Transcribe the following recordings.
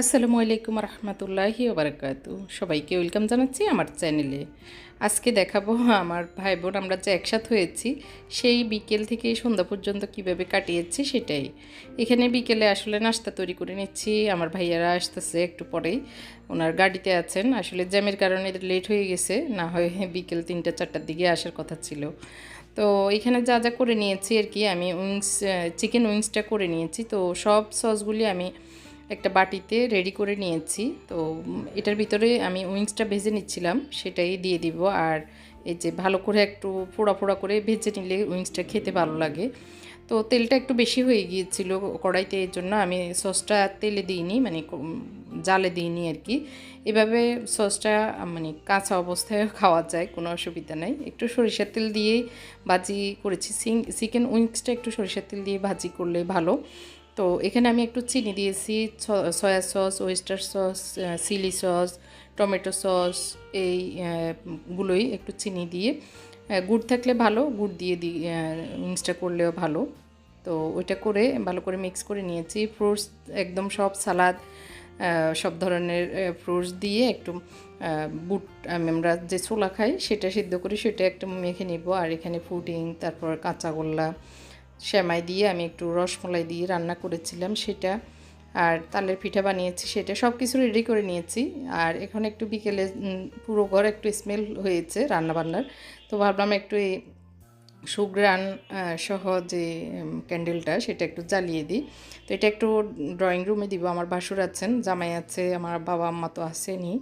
আসসালামু আলাইকুম রহমতুল্লাহি ওবরাকাতু। সবাইকে ওয়েলকাম জানাচ্ছি আমার চ্যানেলে। আজকে দেখাবো আমার ভাই বোন আমরা যে একসাথ হয়েছি, সেই বিকেল থেকে সন্ধ্যা পর্যন্ত কীভাবে কাটিয়েছি সেটাই। এখানে বিকেলে আসলে নাস্তা তৈরি করে নিচ্ছি, আমার ভাইয়ারা আসতেছে একটু পরেই। ওনার গাড়িতে আছেন, আসলে জ্যামের কারণে লেট হয়ে গেছে, না হয় বিকেল তিনটা, চারটার দিকে আসার কথা ছিল। তো এখানে যা যা করে নিয়েছি আর কি, আমি উইংস চিকেন উইংসটা করে নিয়েছি। তো সব সসগুলি আমি একটা বাটিতে রেডি করে নিয়েছি। তো এটার ভিতরে আমি উইংসটা ভেজে নিচ্ছিলাম, সেটাই দিয়ে দিব। আর এই যে ভালো করে একটু পোড়া পোড়া করে ভেজে নিলে উইংসটা খেতে ভালো লাগে। তো, তেলটা একটু বেশি হয়ে গিয়েছিল কড়াইতে, এর জন্য আমি সসটা তেলে দিইনি মানে জালে দিইনি আর কি। এভাবে সসটা মানে কাঁচা অবস্থায় খাওয়া যায়, কোনো অসুবিধা নাই। একটু সরিষার তেল দিয়েই ভাজি করেছি। চিকেন উইংসটা একটু সরিষার তেল দিয়ে ভাজি করলে ভালো। তো এখানে আমি একটু চিনি দিয়েছি soya sauce oyster sauce chilli sauce tomato sauce এই আহ, গুলোই একটু চিনি দিয়ে। গুড় থাকলে ভালো গুড় দিয়ে দিই মিক্সটা করলেও ভালো। তো ওইটা করে ভালো করে মিক্স করে নিয়েছি। ফ্রুটস একদম সব সালাদ সব ধরনের ফ্রুটস দিয়ে একটু বুট আমরা যে ছোলা খাই সেটা সিদ্ধ করে সেটা একটু মেখে নিব। আর এখানে পুডিং তারপর কাঁচাগোল্লা সেমাই দিয়ে আমি একটু রসমলাই দিয়ে রান্না করেছিলাম সেটা, আর তালের পিঠা বানিয়েছি সেটা সব কিছু রেডি করে নিয়েছি। আর এখন একটু বিকেলে পুরো ঘর একটু স্মেল হয়েছে রান্নাবান্নার। তো ভাবলাম একটু এই সুগ্রান সহ যে ক্যান্ডেলটা সেটা একটু জ্বালিয়ে দিই। তো এটা একটু ড্রয়িং রুমে দিব, আমার বাসুর আছেন, জামাই আছে, আমার বাবা আম্মা তো আসেনি।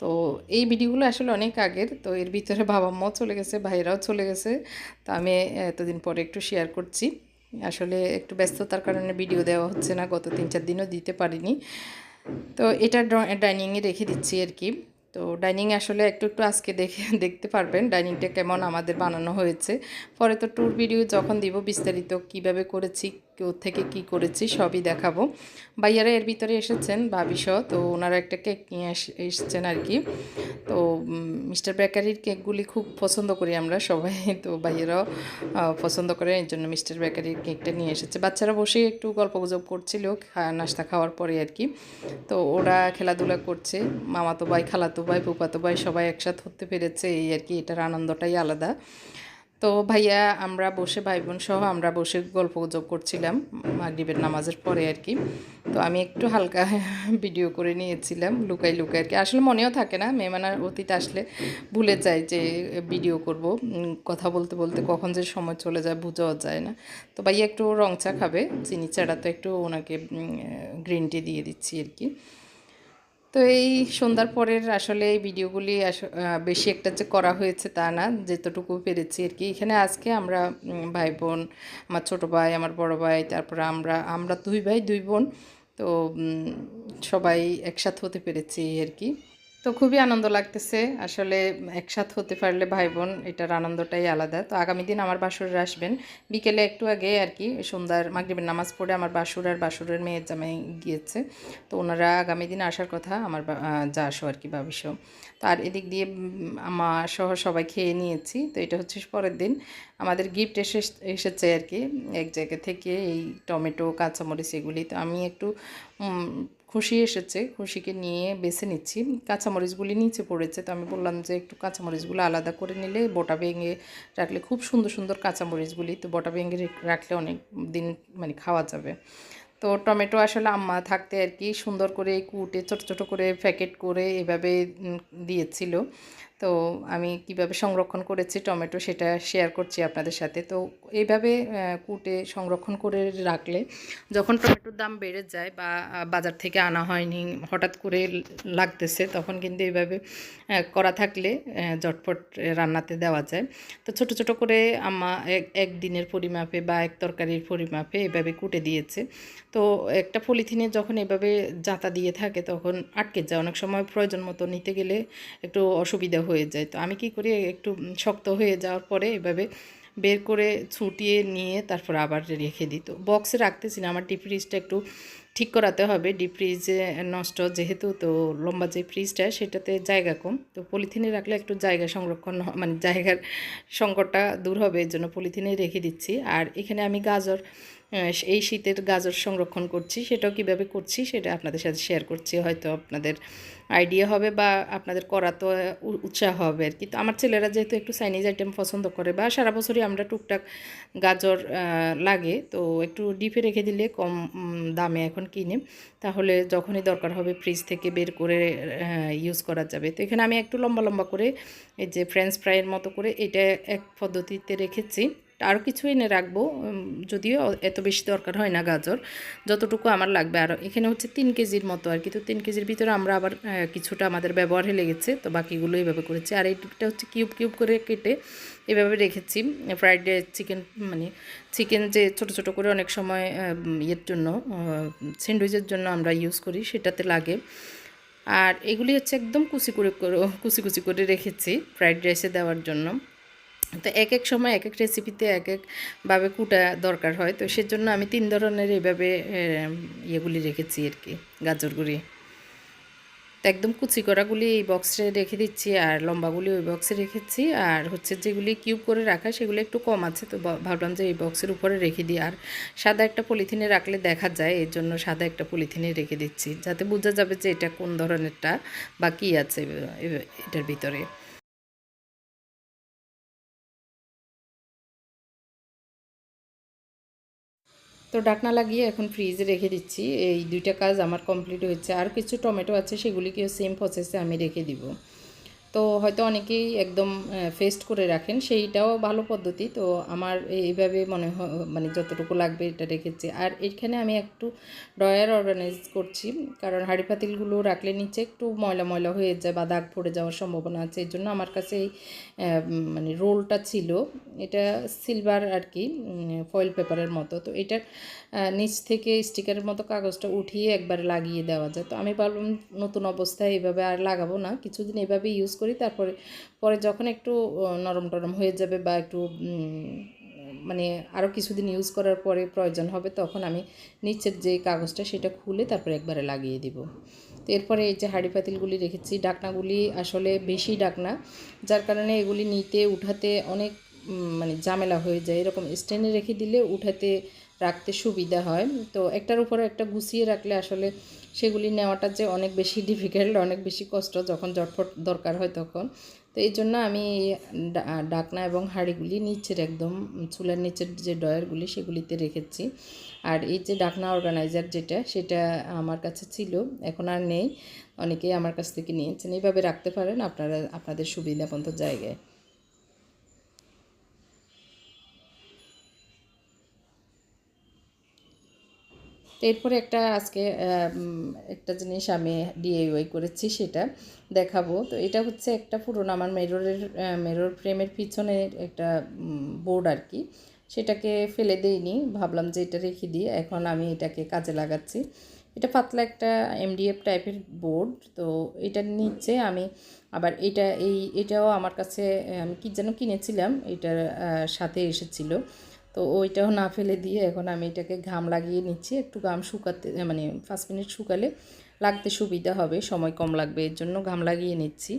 তো এই ভিডিওগুলো আসলে অনেক আগের, তো এর ভিতরে বাবা আম্মাও চলে গেছে ভাইরাও চলে গেছে। তো আমি এতদিন পরে একটু শেয়ার করছি। আসলে একটু ব্যস্ততার কারণে ভিডিও দেওয়া হচ্ছে না, গত তিন চার দিনও দিতে পারিনি। তো এটা ডাইনিংয়ে রেখে দিচ্ছি আর কি। তো ডাইনিং আসলে একটু একটু আজকে দেখে, দেখতে পারবেন ডাইনিংটা কেমন আমাদের বানানো হয়েছে। পরে তো ট্যুর ভিডিও যখন দিব বিস্তারিত কীভাবে করেছি কেউ থেকে কি করেছি সবই দেখাবো। ভাইয়ারা এর ভিতরে এসেছেন ভাবিসহ তো ওনারা একটা কেক নিয়ে এস- এসেছেন আর কি। তো মিস্টার বেকারির কেকগুলি খুব পছন্দ করি আমরা সবাই, তো ভাইয়েরাও পছন্দ করে এই জন্য মিস্টার বেকারির কেকটা নিয়ে এসেছে। বাচ্চারা বসে একটু গল্প গুজব করছিল নাস্তা খাওয়ার পরে আর কি। তো ওরা খেলাধুলা করছে, মামাতো ভাই, খালাতো ভাই ফুপাতো ভাই সবাই একসাথে হতে পেরেছে, এই আর কি, এটার আনন্দটাই আলাদা। তো ভাইয়া, আমরা বসে ভাই বোন সহ আমরা বসে গল্প গুজব করছিলাম মাগরিবের নামাজের পরে আর কি। তো আমি একটু হালকা ভিডিও করে নিয়েছিলাম, লুকাই লুকাই আর কি। আসলে মনেও থাকে না মেহমানার অতীত আসলে ভুলে যায় যে ভিডিও করব কথা বলতে বলতে কখন যে সময় চলে যায় বুঝাও যায় না। তো ভাইয়া একটু রং চা খাবে, চিনি চাটা তো একটু ওনাকে গ্রিন টি দিয়ে দিচ্ছি আর কি। তো এই সন্ধ্যার পরের আসলে এই ভিডিওগুলি বেশি একটা যে করা হয়েছে তা না, যেতটুকু পেরেছি আর কি। এখানে আজকে আমরা ভাই বোন আমার ছোটো ভাই, আমার বড় ভাই, তারপর আমরা আমরা দুই ভাই, দুই বোন, তো সবাই একসাথে হতে পেরেছি আর কি। তো খুবই আনন্দ লাগতেছে। আসলে একসাথে হতে পারলে ভাই বোন এটার আনন্দটাই আলাদা। তো আগামী দিন আমার বাসুরের আসবেন। বিকেলে একটু আগে আর কি সন্ধ্যার মাগরিবের নামাজ পড়ে আমার বাসুর আর বাসুরের মেয়ের জামাই গিয়েছে। তো ওনারা আগামী দিন আসার কথা আমার যা আসো আর কি ভাবিসও তো আর এদিক দিয়ে উম, আমা সহ সবাই খেয়ে নিয়েছি। তো এটা হচ্ছে পরের দিন। আমাদের গিফট এসে এসেছে আর কি এক জায়গা থেকে এই টমেটো কাঁচামরিচ এগুলি। তো আমি একটু খুশি এসেছে, খুশিকে নিয়ে বেছে নিচ্ছি। কাঁচামরিচগুলি নিচে পড়েছে, তো আমি বললাম যে একটু কাঁচামরিচগুলো আলাদা করে নিলে বটা ভেঙে রাখলে খুব সুন্দর সুন্দর কাঁচামরিচগুলি, তো বটা ভেঙে রেখ- রাখলে অনেক দিন মানে খাওয়া যাবে। তো টমেটো আসলে আম্মা থাকতে আর কি সুন্দর করে কুটে, ছোটো ছোটো করে প্যাকেট করে এভাবে দিয়েছিল। তো আমি কীভাবে সংরক্ষণ করেছি টমেটো সেটা শেয়ার করছি আপনাদের সাথে। তো এইভাবে কুটে সংরক্ষণ করে রাখলে যখন টমেটোর দাম বেড়ে যায় বা বাজার থেকে আনা হয়নি হঠাৎ করে লাগতেছে তখন কিন্তু এইভাবে করা থাকলে আহ, ঝটপট রান্নাতে দেওয়া যায়। তো ছোট ছোট করে আম্মা এক দিনের পরিমাপে বা এক তরকারির পরিমাপে এভাবে কুটে দিয়েছে। তো একটা পলিথিনে যখন এভাবে জাতা দিয়ে থাকে তখন আটকে যায়। অনেক সময় প্রয়োজন মতো নিতে গেলে একটু অসুবিধা হয়ে যায়। তো আমি কি করি, একটু শক্ত হয়ে যাওয়ার পরে এভাবে বের করে ছুটিয়ে নিয়ে তারপর আবার রেখে দিত বক্সে রাখতেছি না, আমার ডিপ ফ্রিজটা একটু ঠিক করাতে হবে। ডিপ ফ্রিজে নষ্ট যেহেতু, তো লম্বা যে ফ্রিজটা সেটাতে জায়গা কম। তো পলিথিনে রাখলে একটু জায়গা সংরক্ষণ মানে জায়গার সংকটটা দূর হবে এর জন্য পলিথিনে রেখে দিচ্ছি। আর এখানে আমি গাজর এই শীতের গাজর সংরক্ষণ করছি, সেটাও কীভাবে করছি সেটা আপনাদের সাথে শেয়ার করছি, হয়তো আপনাদের আইডিয়া হবে বা আপনাদের করা তো উৎসাহ হবে আর কি। তো আমার ছেলেরা যেহেতু একটু চাইনিজ আইটেম পছন্দ করে বা সারা বছরই আমরা টুকটাক গাজর লাগে, তো একটু ডিপে রেখে দিলে কম দামে এখন কিনে। তাহলে যখনই দরকার হবে ফ্রিজ থেকে বের করে ইউজ করা যাবে। তো এখানে আমি একটু লম্বা লম্বা করে এই যে ফ্রেঞ্চ ফ্রাইয়ের মতো করে এটা এক পদ্ধতিতে রেখেছি। আরও কিছু এনে রাখব যদিও এত বেশি দরকার হয় না গাজর, যতটুকু আমার লাগবে। আর এখানে হচ্ছে তিন কেজির মতো আর কি। তো তিন কেজির ভিতরে আমরা আবার কিছুটা আমাদের ব্যবহারে লেগেছে, তো বাকিগুলো এইভাবে করেছি। আর এইটা হচ্ছে কিউব কিউব করে কেটে এভাবে রেখেছি, ফ্রাইড রাইস, চিকেন মানে চিকেন যে ছোট ছোট করে অনেক সময় ইয়ের জন্য স্যান্ডউইচের জন্য আমরা ইউজ করি, সেটাতে লাগে। আর এগুলি হচ্ছে একদম কুচি করে করে, কুচি কুচি করে রেখেছি, ফ্রাইড রাইসে দেওয়ার জন্য। তো এক এক সময় এক এক রেসিপিতে এক একভাবে কুটা দরকার হয়। তো সেজন্য আমি তিন ধরনের এইভাবে ইয়েগুলি রেখেছি আর কি গাজরগুলি তো একদম কুচি করাগুলি এই বক্সে রেখে দিচ্ছি আর লম্বাগুলি ওই বক্সে রেখেছি। আর হচ্ছে যেগুলি কিউব করে রাখা সেগুলো একটু কম আছে, তো ভাবলাম যে এই বক্সের উপরে রেখে দিই। আর সাদা একটা পলিথিনে রাখলে দেখা যায়, এর জন্য সাদা একটা পলিথিনে রেখে দিচ্ছি, যাতে বোঝা যাবে যে এটা কোন ধরনেরটা বা কী আছে এটার ভিতরে। তো ডাকনা লাগিয়ে এখন ফ্রিজে রেখে দিচ্ছি। এই দুইটা কাজ আমার কমপ্লিট হয়েছে। আর কিছু টমেটো আছে, সেগুলিকেও সেম প্রসেসে আমি রেখে দিব। তো হয়তো অনেকেই একদম ফেস্ট করে রাখেন, সেইটাও ভালো পদ্ধতি। তো আমার এইভাবে মনে হয় মানে যতটুকু লাগবে এটা রেখেছি। আর এখানে আমি একটু ড্রয়ার অর্গানাইজ করছি, কারণ হাঁড়ি পাতিলগুলো রাখলে নিচে একটু ময়লা ময়লা হয়ে যায় বা দাগ পড়ে যাওয়ার সম্ভাবনা আছে। এই জন্য আমার কাছে এই মানে রোলটা ছিল। এটা সিলভার আর কি ফয়েল পেপারের মতো। তো এটার নিচ থেকে স্টিকারের মতো কাগজটা উঠিয়ে একবার লাগিয়ে দেওয়া যায়। তো আমি ভাবলাম নতুন অবস্থায় এভাবে আর লাগাবো না। কিছুদিন এভাবে ইউজ করি তারপরে, পরে যখন একটু নরম টরম হয়ে যাবে বা একটু মানে আরও কিছুদিন ইউজ করার পরে প্রয়োজন হবে, তখন আমি নিচের যে কাগজটা সেটা খুলে তারপরে একবারে লাগিয়ে দিব। তো এরপরে এই যে হাঁড়ি পাতিলগুলি রেখেছি, ডাকনাগুলি আসলে বেশি ডাকনা, যার কারণে এগুলি নিতে, উঠাতে অনেক মানে ঝামেলা হয়ে যায়। এরকম স্ট্যান্ডে রেখে দিলে উঠাতে রাখতে সুবিধা হয়। তো একটার উপরে একটা গুছিয়ে রাখলে আসলে সেগুলি নেওয়াটা যে অনেক বেশি ডিফিকাল্ট অনেক বেশি কষ্ট যখন জটফট দরকার হয় তখন। তো এই জন্য আমি ডাকনা এবং হাঁড়িগুলি নিচের একদম চুলার নিচের যে ডয়ারগুলি সেগুলিতে রেখেছি। আর এই যে ডাকনা অর্গানাইজার যেটা, সেটা আমার কাছে ছিল, এখন আর নেই। অনেকেই আমার কাছ থেকে নিয়েছেন। এইভাবে রাখতে পারেন আপনারা, আপনাদের সুবিধা মতো জায়গায়। এরপরে একটা আজকে একটা জিনিস আমি ডিআইওয়াই করেছি সেটা দেখাবো। তো এটা হচ্ছে একটা পুরোনো আমার মেররের মেরর ফ্রেমের পিছনের একটা বোর্ড আর কি। সেটাকে ফেলে দেইনি, ভাবলাম যে এটা রেখে দিই। এখন আমি এটাকে কাজে লাগাচ্ছি। এটা পাতলা একটা এমডিএফ টাইপের বোর্ড তো এটার নিচে আমি আবার এটা, এই, এটাও আমার কাছে, আমি কি যেন কিনেছিলাম, এটার সাথে এসেছিল। তো ওইটাও না ফেলে দিয়ে এখন আমি এটাকে ঘাম লাগিয়ে নিচ্ছি। একটু ঘাম শুকাতে মানে পাঁচ মিনিট শুকালে লাগতে সুবিধা হবে, সময় কম লাগবে, এর জন্য ঘাম লাগিয়ে নিচ্ছি।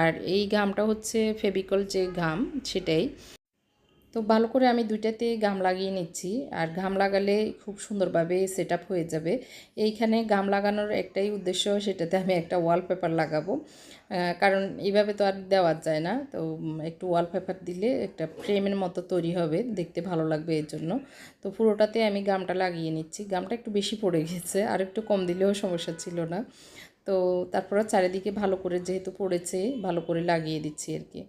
আর এই ঘামটা হচ্ছে ফেবিকল যে ঘাম, সেটাই। তো ভালো করে আমি দুইটাতে গাম লাগিয়ে নিচ্ছি। আর ঘাম লাগালে খুব সুন্দরভাবে সেট হয়ে যাবে। এইখানে গাম লাগানোর একটাই উদ্দেশ্য, সেটাতে আমি একটা ওয়ালপেপার লাগাবো। কারণ এইভাবে তো আর দেওয়া যায় না। তো একটু ওয়ালপেপার দিলে একটা ফ্রেমের মতো তৈরি হবে। দেখতে ভালো লাগবে এর জন্য। তো পুরোটাতে আমি গামটা লাগিয়ে নিচ্ছি। গামটা একটু বেশি পড়ে গেছে। আর একটু কম দিলেও সমস্যা ছিল না। তো তারপরে চারিদিকে ভালো করে যেহেতু পড়েছে, ভালো করে লাগিয়ে দিচ্ছি আর কি।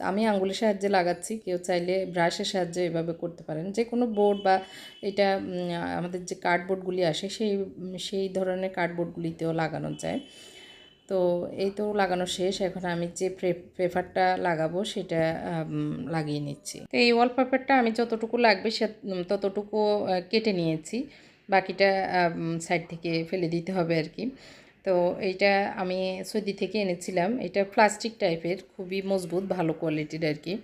আমি আঙ্গুলের সাহায্যে লাগাচ্ছি। কেউ চাইলে ব্রাশের সাহায্যে এভাবে করতে পারেন। যে কোনো বোর্ড বা এটা আমাদের যে কার্ডবোর্ডগুলি আসে, সেই সেই ধরনের কার্ডবোর্ডগুলিতেও লাগানো যায়। তো এই তো লাগানো শেষ। এখন আমি যে পেপারটা লাগাবো, সেটা লাগিয়ে নিচ্ছি। তো এই ওয়ালপেপারটা আমি যতটুকু লাগবে, সে ততটুকু কেটে নিয়েছি। বাকিটা সাইড থেকে ফেলে দিতে হবে আর কি। তো এইটা আমি সৌদি থেকে এনেছিলাম। এটা প্লাস্টিক টাইপের খুবই মজবুত, ভালো কোয়ালিটির আর কি।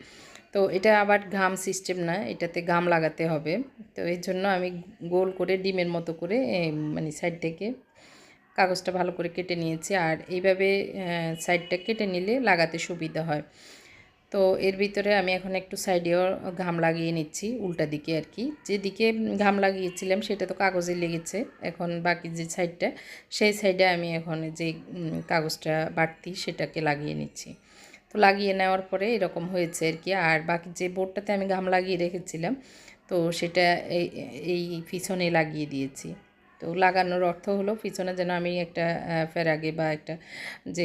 তো এটা আবার ঘাম সিস্টেম না, এটাতে ঘাম লাগাতে হবে। তো এই জন্য আমি গোল করে, ডিমের মতো করে মানে সাইড থেকে কাগজটা ভালো করে কেটে নিয়েছি। আর এইভাবে সাইডটা কেটে নিলে লাগাতে সুবিধা হয়। তো এর ভিতরে আমি এখন একটু সাইডেও ঘাম লাগিয়ে নিচ্ছি, উল্টা দিকে আর কি। যেদিকে ঘাম লাগিয়েছিলাম সেটা তো কাগজে লেগেছে। এখন বাকি যে সাইডটা সেই সাইডে আমি এখন যে কাগজটা বাড়তি সেটাকে লাগিয়ে নিচ্ছি। তো লাগিয়ে নেওয়ার পরে এরকম হয়েছে আর কি। আর বাকি যে বোর্ডটাতে আমি ঘাম লাগিয়ে রেখেছিলাম, তো সেটা এই পিছনে লাগিয়ে দিয়েছি। তো লাগানোর অর্থ হলো পিছনে যেন আমি একটা ফেরাগে বা একটা যে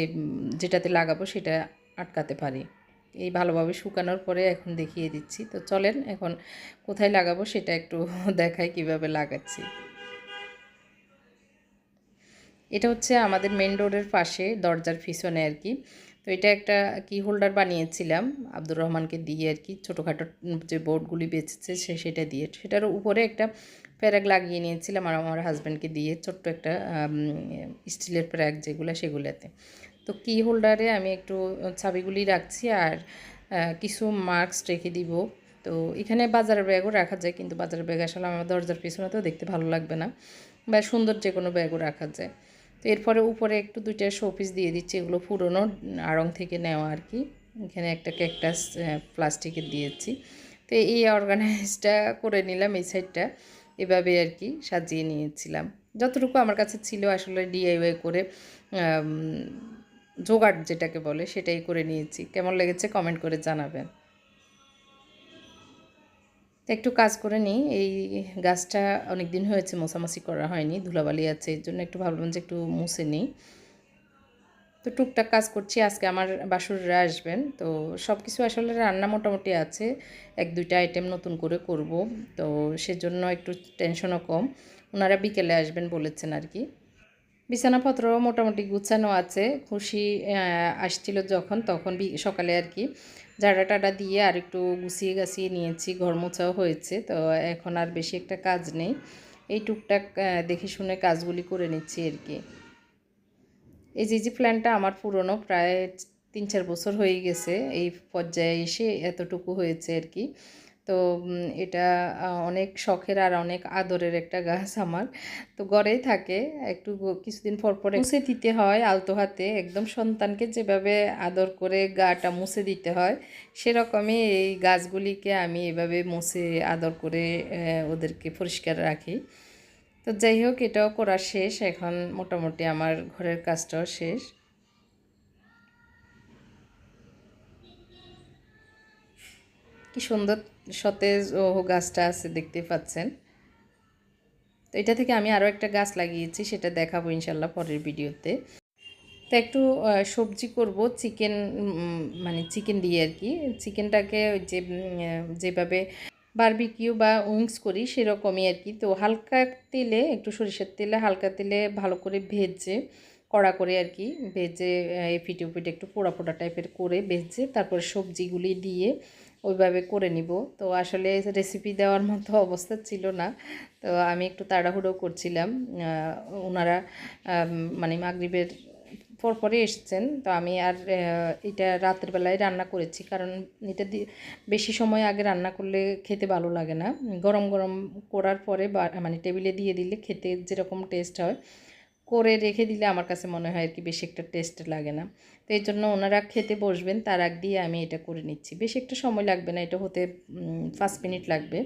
যেটাতে লাগাবো সেটা আটকাতে পারি। এই ভালোভাবে শুকানোর পরে এখন দেখিয়ে দিচ্ছি। তো চলেন এখন কোথায় লাগাবো সেটা একটু দেখাই কীভাবে লাগাচ্ছি। এটা হচ্ছে আমাদের মেন রোডের পাশে দরজার পিছনে আর কি। তো এটা একটা কি হোল্ডার বানিয়েছিলাম, আব্দুর রহমানকে দিয়ে আর কি। ছোটোখাটো যে বোর্ডগুলি বেঁচেছে সে সেটা দিয়ে। সেটার উপরে একটা প্যারাগ লাগিয়ে নিয়েছিলাম আর আমার হাজব্যান্ডকে দিয়ে ছোট্ট একটা স্টিলের প্যারাগ যেগুলো সেগুলোতে। তো কি হোল্ডারে আমি একটু চাবিগুলি রাখছি আর কিছু মার্কস রেখে দিব। তো এখানে বাজারের ব্যাগও রাখা যায়, কিন্তু বাজারের ব্যাগ আসলে আমার দরজার পিছনে তো দেখতে ভালো লাগবে না বা সুন্দর যে কোনো ব্যাগও রাখা যায়। তো এরপরে উপরে একটু দুইটা শোপিস দিয়ে দিচ্ছি, এগুলো পুরনো, আড়ং থেকে নেওয়া আর কি। এখানে একটা ক্যাকটাস প্লাস্টিকের দিয়েছি। তো এই অর্গানাইজটা করে নিলাম এই সাইডটা এভাবে আর কি সাজিয়ে নিয়েছিলাম। যতটুকু আমার কাছে ছিল আসলে ডিআইওয়াই করে জোগাড় যেটাকে বলে সেটাই করে নিয়েছি। কেমন লেগেছে কমেন্ট করে জানাবেন। একটু কাজ করে নিই। এই গাছটা অনেক দিন হয়েছে, মোছামাছি করা হয়নি, ধুলাবালি আছে এর জন্য একটু ভাবলাম যে একটু মুছে নিই। তো টুকটাক কাজ করছি, আজকে আমার বাসুররা আসবেন। তো সব কিছু আসলে রান্না মোটামুটি আছে, এক দুইটা আইটেম নতুন করে করব। তো সেজন্য একটু টেনশনও কম। ওনারা বিকেলে আসবেন বলেছেন আর কি। বিছানাপত্র মোটামুটি গুছানো আছে। খুশি আসছিল যখন, তখন সকালে আর কি। ঝাড়া টাড়া দিয়ে আর একটু গুছিয়ে গাছিয়ে নিয়েছি, ঘর মোছাও হয়েছে, তো এখন আর বেশি একটা কাজ নেই। এই টুকটাক দেখে শুনে কাজগুলি করে নিচ্ছি আর কি। এই যে প্ল্যানটা আমার পুরনো, প্রায় তিন চার বছর হয়ে গেছে, এই পর্যায়ে এসে এতটুকু হয়েছে আর কি। তো এটা অনেক শখের আর অনেক আদরের একটা গাছ আমার। তো গড়েই থাকে একটু কিছুদিন পর পর মুছে দিতে হয় আলতো হাতে। একদম সন্তানকে যেভাবে আদর করে গাটা মুছে দিতে হয় সেরকমই এই গাছগুলিকে আমি এভাবে মুছে আদর করে ওদেরকে পরিষ্কার রাখি। তো যাই হোক এটাও করা শেষ। এখন মোটামুটি আমার ঘরের কাজটাও শেষ। কি সুন্দর সতেজ, ও গাছটা আছে দেখতে পাচ্ছেন। তো এটা থেকে আমি আরও একটা গাছ লাগিয়েছি, সেটা দেখাবো ইনশাল্লাহ পরের ভিডিওতে। তো একটু সবজি করব, চিকেন মানে চিকেন দিয়ে আর কি। চিকেনটাকে যে যেভাবে বারবিকিউ বা উইংস করি, সেরকমই আর কি। তো হালকা তেলে, একটু সরিষার তেলে হালকা তেলে ভালো করে ভেজে, কড়া করে আর কি, ভেজে এপিট ওপিট একটু পোড়া পোড়া টাইপের করে ভেজে, তারপর সবজিগুলি দিয়ে ওইভাবে করে নিব। তো আসলে রেসিপি দেওয়ার মতো অবস্থা ছিল না। তো আমি একটু তাড়াহুড়ো করছিলাম। ওনারা মানে মাগরিবের পরপরে এসেছেন। তো আমি আর এটা রাতের বেলায় রান্না করেছি। কারণ এটা বেশি সময় আগে রান্না করলে খেতে ভালো লাগে না। গরম গরম করার পরে মানে টেবিলে দিয়ে দিলে খেতে যেরকম টেস্ট হয়। করে রেখে দিলে আমার কাছে মনে হয় আর কি বেশি একটা টেস্ট লাগে না। তো এই জন্য ওনারা খেতে বসবেন, তার আগ দিয়ে আমি এটা করে নিচ্ছি। বেশি একটা সময় লাগবে না, এটা হতে পাঁচ মিনিট লাগবে,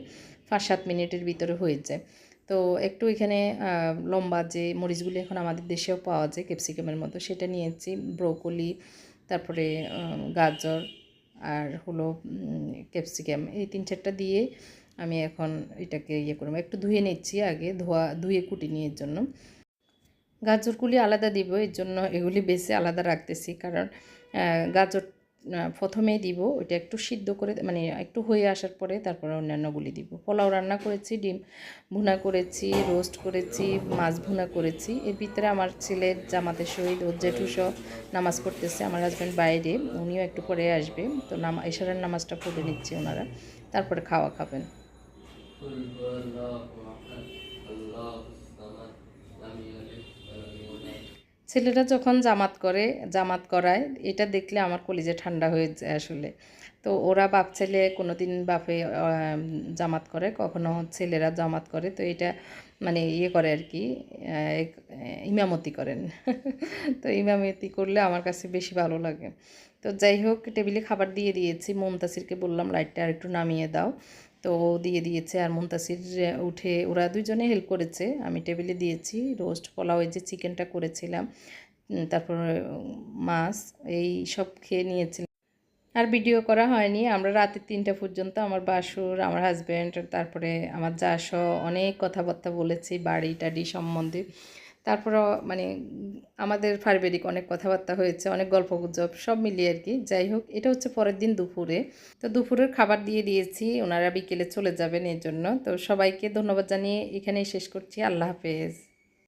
পাঁচ সাত মিনিটের ভিতরে হয়ে যায়। তো একটু এখানে লম্বা যে মরিচগুলি এখন আমাদের দেশেও পাওয়া যায়, ক্যাপসিকামের মতো, সেটা নিয়েছি। ব্রোকলি, তারপরে গাজর আর হলো ক্যাপসিকাম। এই তিন চারটা দিয়ে আমি এখন এটাকে ইয়ে করব। একটু ধুয়ে নিচ্ছি আগে, ধোয়া, ধুয়ে কুটি নিয়ে জন্য। গাজরগুলি আলাদা দিব, এর জন্য এগুলি বেছে আলাদা রাখতেছি। কারণ গাজর প্রথমেই দিব, ওইটা একটু সিদ্ধ করে মানে একটু হয়ে আসার পরে তারপরে অন্যান্যগুলি দিব। পোলাও রান্না করেছি, ডিম ভুনা করেছি, রোস্ট করেছি, মাছ ভুনা করেছি। এর ভিতরে আমার ছেলের জামাতের শহীদ ওর জেঠুসহ নামাজ পড়তেছে, আমার হাজব্যান্ড বাইরে, উনিও একটু পরে আসবে। তো নামা, এশারের নামাজটা পড়ে নিচ্ছি ওনারা, তারপরে খাওয়া খাবেন। ছেলেরা যখন জামাত করে, জামাত করায়, এটা দেখলে আমার কলিজে ঠান্ডা হয়ে যায় আসলে। তো ওরা বাপ ছেলে কোনো দিন বাপে জামাত করে, কখনো ছেলেরা জামাত করে, তো এটা মানে ইয়ে করে আর কি ইমামতি করেন। তো ইমামতি করলে আমার কাছে বেশি ভালো লাগে। তো যাই হোক, টেবিলে খাবার দিয়ে দিয়েছি, মমতাসিরকে বললাম, লাইটটা আর একটু নামিয়ে দাও। তো দিয়ে দিয়েছে আর মুনতাসির উঠে ওরা দুজনে হেল্প করেছে। আমি টেবিলে দিয়েছি রোস্ট পোলাও, এই যে চিকেনটা করেছিলাম তারপর মাছ, এই সব খেয়ে নিয়েছিলাম। আর ভিডিও করা হয়নি। আমরা রাতে তিনটা পর্যন্ত আমার বাসুর, আমার হাজব্যান্ড তারপরে আমার যা অনেক কথাবার্তা বলেছি বাড়ি টাড়ি সম্বন্ধে। তারপর মানে আমাদের পারিবারিক অনেক কথাবার্তা হয়েছে, অনেক গল্প গুজব সব মিলিয়ে আর কি। যাই হোক, এটা হচ্ছে পরের দিন দুপুরে। তো দুপুরের খাবার দিয়ে দিয়েছি, ওনারা বিকেলে চলে যাবেন এর জন্য তো সবাইকে ধন্যবাদ জানিয়ে এখানেই শেষ করছি। আল্লাহ হাফেজ।